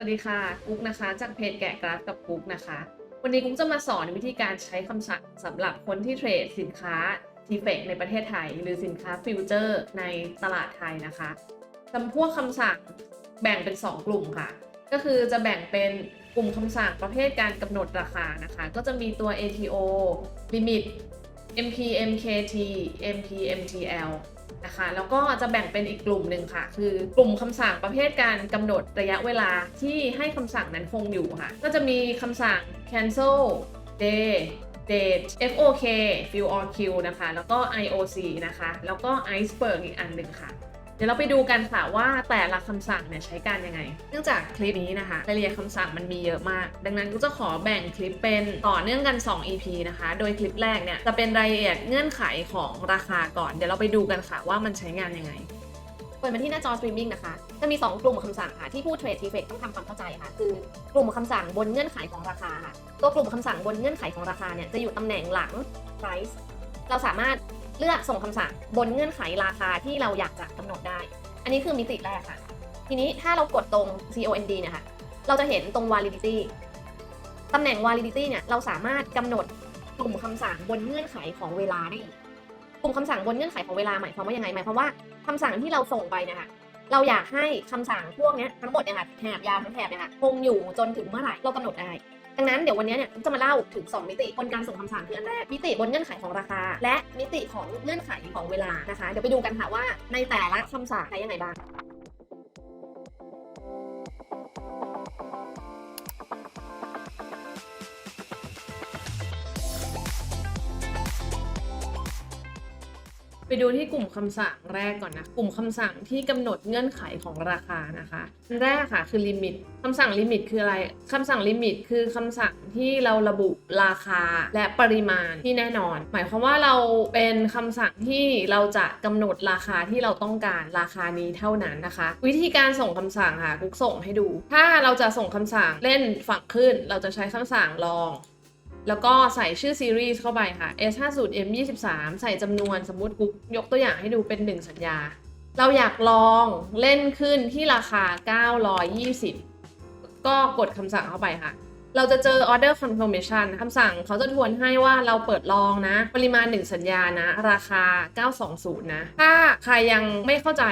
สวัสดีค่ะ กุ๊กนะคะ จากเพจแกะกราฟกับกุ๊กนะคะ วันนี้กุ๊กจะมาสอนวิธีการใช้คำสั่งสำหรับคนที่เทรดสินค้าทีเฟกในประเทศไทย หรือสินค้าฟิวเจอร์ในตลาดไทยนะคะจำพวกคำสั่งแบ่งเป็น 2 กลุ่มค่ะ ก็คือจะแบ่งเป็นกลุ่มคำสั่งประเภทการกำหนดราคานะคะ ก็จะมีตัว ATO Limit MPMKT MPMTL นะคะแล้วก็จะแบ่งเป็นอีกกลุ่มหนึ่งค่ะ คือกลุ่มคำสั่งประเภทการกำหนดระยะเวลาที่ให้คำสั่งนั้นคงอยู่ค่ะ ก็จะมีคำสั่ง cancel day date FOK fill or q นะคะ แล้วก็ IOC นะคะ แล้วก็ iceberg อีกอันหนึ่งค่ะ เดี๋ยวเราไปดูกันค่ะว่าแต่ละคำสั่งเนี่ยใช้การยังไง เนื่องจากคลิปนี้นะคะรายละเอียดคำสั่งมันมีเยอะมาก ดังนั้นก็จะขอแบ่งคลิปเป็นต่อเนื่องกัน 2 EP นะคะ โดยคลิปแรกเนี่ยจะเป็นรายละเอียดเงื่อนไขของราคาก่อน เดี๋ยวเราไปดูกันค่ะว่ามันใช้งานยังไงเปิดมาที่หน้าจอสตรีมมิ่งนะคะ จะมี 2 กลุ่มคำสั่งค่ะ ที่ผู้เทรดทีเฟกต้องทำความเข้าใจค่ะ คือกลุ่มคำสั่งบนเงื่อนไขของราคาค่ะ ตัวกลุ่มคำสั่งบนเงื่อนไขของราคาเนี่ยจะอยู่ตำแหน่งหลัง price เราสามารถเลือกส่งคำสั่งบนเงื่อนไขราคาที่เราอยากจะกำหนดได้ อันนี้คือมิติแรกค่ะ ทีนี้ถ้าเรากดตรง COND เนี่ยค่ะ เราจะเห็นตรง validity ตำแหน่ง validity เนี่ย เราสามารถกำหนดกลุ่มคำสั่งบนเงื่อนไขของเวลาได้อีกกลุ่มคำสั่งบนเงื่อนไขของเวลาหมายความว่ายังไงหมายความว่าคำสั่งที่เราส่งไปเนี่ยค่ะเราอยากให้คำสั่งพวกนี้ทั้งหมดเนี่ยค่ะแถบยาวทั้งแถบเนี่ยค่ะคงอยู่จนถึงเมื่อไหร่เรากำหนดได้ ดังนั้นเดี๋ยววันนี้เนี่ยจะมาเล่าถึง 2 มิติบนการส่งคำสั่งคืออันแรกมิติบนเงื่อนไขของราคา และมิติของเงื่อนไขของเวลานะคะ เดี๋ยวไปดูกันค่ะว่าในแต่ละคำสั่งใช้ยังไงบ้าง ไปดูที่กลุ่มคำสั่งแรกก่อนนะ กลุ่มคำสั่งที่กำหนดเงื่อนไขของราคานะคะอันแรกค่ะคือลิมิตคำสั่งลิมิตคืออะไรคำสั่งลิมิตคือคำสั่งที่เราระบุราคาและปริมาณที่แน่นอน หมายความว่าเราเป็นคำสั่งที่เราจะกำหนดราคาที่เราต้องการราคานี้เท่านั้นนะคะ วิธีการส่งคำสั่งค่ะกุ๊กส่งให้ดู ถ้าเราจะส่งคำสั่งเล่นฝั่งขึ้น เราจะใช้คำสั่งลอง แล้วก็ใส่ชื่อซีรีส์เข้าไปค่ะ S50 M23 ใส่จำนวนสมมติกุ๊กยกตัวอย่างให้ดูเป็น 1 สัญญา เราอยากลองเล่นขึ้นที่ราคา 920 ก็กดคำสั่งเข้าไปค่ะ เราจะเจอ order confirmation คำสั่งเขาจะทวนให้ว่าเราเปิดลองนะ ปริมาณ 1 สัญญานะ ราคา 920 นะ ถ้าใครยังไม่เข้าใจ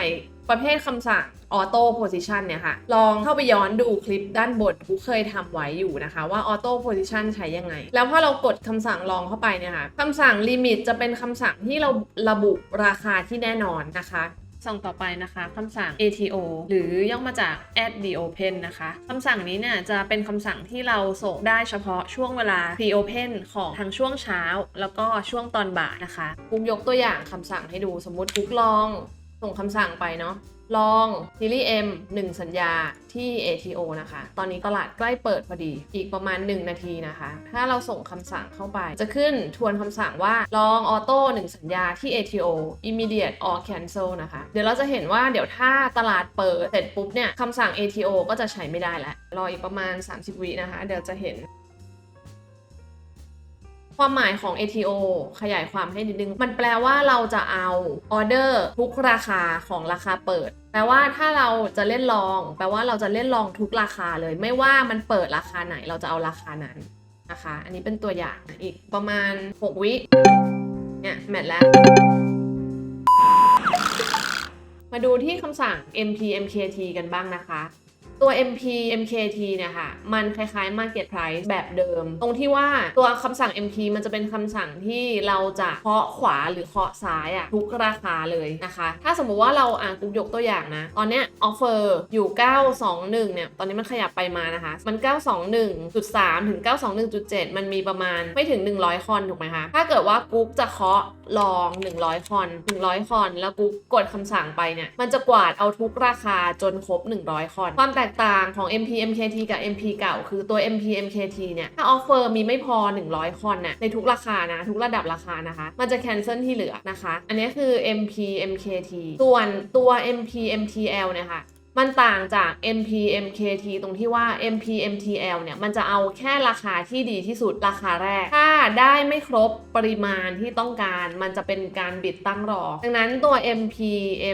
ประเภทคำสั่ง auto position เนี่ยค่ะ ลองเข้าไปย้อนดูคลิปด้านบนกูเคยทำไว้อยู่นะคะ ว่า auto position ใช้ยังไง แล้วพอเรากดคำสั่งลองเข้าไปเนี่ยค่ะคำสั่ง limit จะเป็นคำสั่งที่เราระบุราคาที่แน่นอนนะคะ สั่งต่อไปนะคะคำสั่ง ATO หรือย่อมาจาก at the open นะคะคำสั่งนี้เนี่ยจะเป็นคำสั่งที่เราส่งได้เฉพาะช่วงเวลา pre open ของทางช่วงเช้า แล้วก็ช่วงตอนบ่ายนะคะกุ๊กยกตัวอย่างคำสั่งให้ดูสมมติกุ๊กลองส่งคำสั่งไปเนาะ ลองซีรีส์ M 1 สัญญาที่ ATO นะคะ ตอนนี้ตลาดใกล้เปิดพอดี อีกประมาณ 1 นาทีนะคะ ถ้าเราส่งคำสั่งเข้าไป จะขึ้นทวนคำสั่งว่าลองออโต้1สัญญาที่ ATO immediate or cancel นะคะ เดี๋ยวเราจะเห็นว่าเดี๋ยวถ้าตลาดเปิดเสร็จปุ๊บเนี่ยคำสั่ง ATO ก็จะใช้ไม่ได้แล้ว รออีกประมาณ 30 วินะคะ เดี๋ยวจะเห็น ความหมายของ ATO ขยายความให้นิดนึง มันแปลว่าเราจะเอาออเดอร์ทุกราคาของราคาเปิด แปลว่าถ้าเราจะเล่นลอง แปลว่าเราจะเล่นลองทุกราคาเลย ไม่ว่ามันเปิดราคาไหนเราจะเอาราคานั้นนะคะ อันนี้เป็นตัวอย่างอีกประมาณ 6 วิเนี่ยแมทแล้ว มาดูที่คำสั่ง MP MKT กันบ้างนะคะ ตัว MP MKT เนี่ยค่ะ มันคล้ายๆ Market Price แบบเดิม ตรงที่ว่าตัวคำสั่ง MP มันจะเป็นคำสั่งที่เราจะเคาะขวาหรือเคาะซ้ายอะทุกราคาเลยนะคะ ถ้าสมมุติว่าเราอ่านกุ๊กยกตัวอย่างนะ ตอนเนี้ยออฟเฟอร์อยู่ 921 เนี่ย ตอนนี้มันขยับไปมานะคะ มัน 921.3 ถึง 921.7 มันมีประมาณไม่ถึง 100 คอนถูกไหมคะ ถ้าเกิดว่ากุ๊กจะเคาะลอง 100 คอน 100 คอน แล้วกุ๊กกดคำสั่งไปเนี่ย มันจะกวาดเอาทุกราคาจนครบ 100 คอน ความแตกต่างของ MP MKT กับ MP เก่า คือตัว MP MKT เนี่ย ถ้าออฟเฟอร์มีไม่พอ 100 คอนน่ะในทุกราคานะ ทุกระดับราคานะคะ มันจะแคนเซิลที่เหลือนะคะ อันนี้คือ MP MKT ส่วนตัว MP MTL เนี่ยค่ะ มันต่างจาก MP MKT ตรงที่ว่า MP MTL เนี่ย มันจะเอาแค่ราคาที่ดีที่สุดราคาแรก ถ้าได้ไม่ครบปริมาณที่ต้องการ มันจะเป็นการบิดตั้งรอ ดังนั้นตัว MP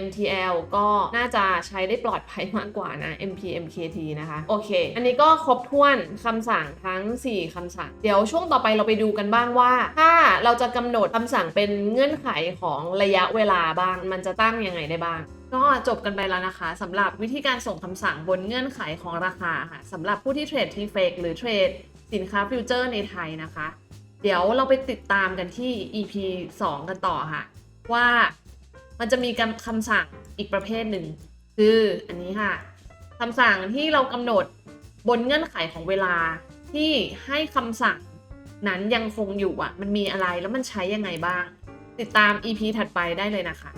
MTL ก็น่าจะใช้ได้ปลอดภัยมากกว่านะ MP MKT นะคะ โอเค อันนี้ก็ครบถ้วนคำสั่งทั้ง 4คำสั่ง เดี๋ยวช่วงต่อไปเราไปดูกันบ้างว่า ถ้าเราจะกำหนดคำสั่งเป็นเงื่อนไขของระยะเวลาบ้าง มันจะตั้งยังไงได้บ้าง ก็จบกันไปแล้วนะคะสำหรับวิธีการส่งคำสั่งบนเงื่อนไขของราคาค่ะสำหรับผู้ที่เทรดทีเฟกหรือเทรดสินค้าฟิวเจอร์ในไทยนะคะ เดี๋ยวเราไปติดตามกันที่ EP 2 กันต่อค่ะ ว่ามันจะมีคำคำสั่งอีกประเภทหนึ่ง คืออันนี้ค่ะคำสั่งที่เรากำหนดบนเงื่อนไขของเวลาที่ให้คำสั่งนั้นยังคงอยู่อะ มันมีอะไรแล้วมันใช้ยังไงบ้าง ติดตาม EP ถัดไปได้เลยนะคะ